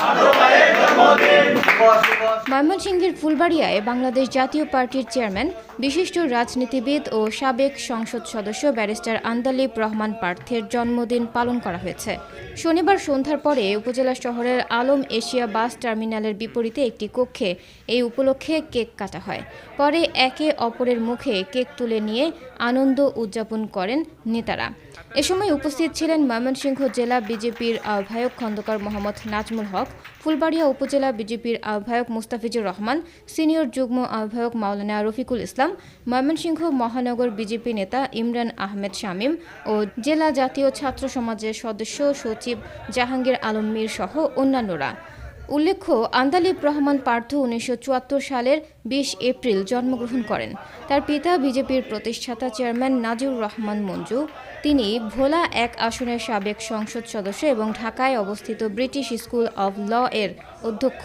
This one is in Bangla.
আরও পায়ে ময়মনসিংহের ফুলবাড়িয়ায় বাংলাদেশ জাতীয় পার্টির চেয়ারম্যান, বিশিষ্ট রাজনীতিবিদ ও সাবেক সংসদ সদস্য ব্যারিস্টার আন্দালিব রহমান পার্থের জন্মদিন পালন করা হয়েছে। শনিবার সন্ধ্যার পরে উপজেলা শহরের আলম এশিয়া বাস টার্মিনালের বিপরীতে একটি কক্ষে এই উপলক্ষে কেক কাটা হয়। পরে একে অপরের মুখে কেক তুলে নিয়ে আনন্দ উদযাপন করেন নেতারা। এ সময় উপস্থিত ছিলেন ময়মনসিংহ জেলা বিজেপির আহ্বায়ক খন্দকার মোহাম্মদ নাজমুল হক, ফুলবাড়িয়া উপজেলা বিজেপির আহ্বায়ক মুস্তাফিজুর রহমান, সিনিয়র যুগ্ম আহ্বায়ক মাওলানা রফিকুল ইসলাম, ময়মনসিংহ মহানগর বিজেপি নেতা ইমরান আহমেদ শামীম ও জেলা জাতীয় ছাত্র সমাজের সদস্য সচিব জাহাঙ্গীর আলম মীর সহ অন্যান্যরা। উল্লেখ্য, আন্দালিব রহমান পার্থ উনিশশো চুয়াত্তর সালের বিশ এপ্রিল জন্মগ্রহণ করেন। তার পিতা বিজেপির প্রতিষ্ঠাতা চেয়ারম্যান নাজিউর রহমান মঞ্জু, তিনি ভোলা এক আসনের সাবেক সংসদ সদস্য এবং ঢাকায় অবস্থিত ব্রিটিশ স্কুল অব ল এর অধ্যক্ষ।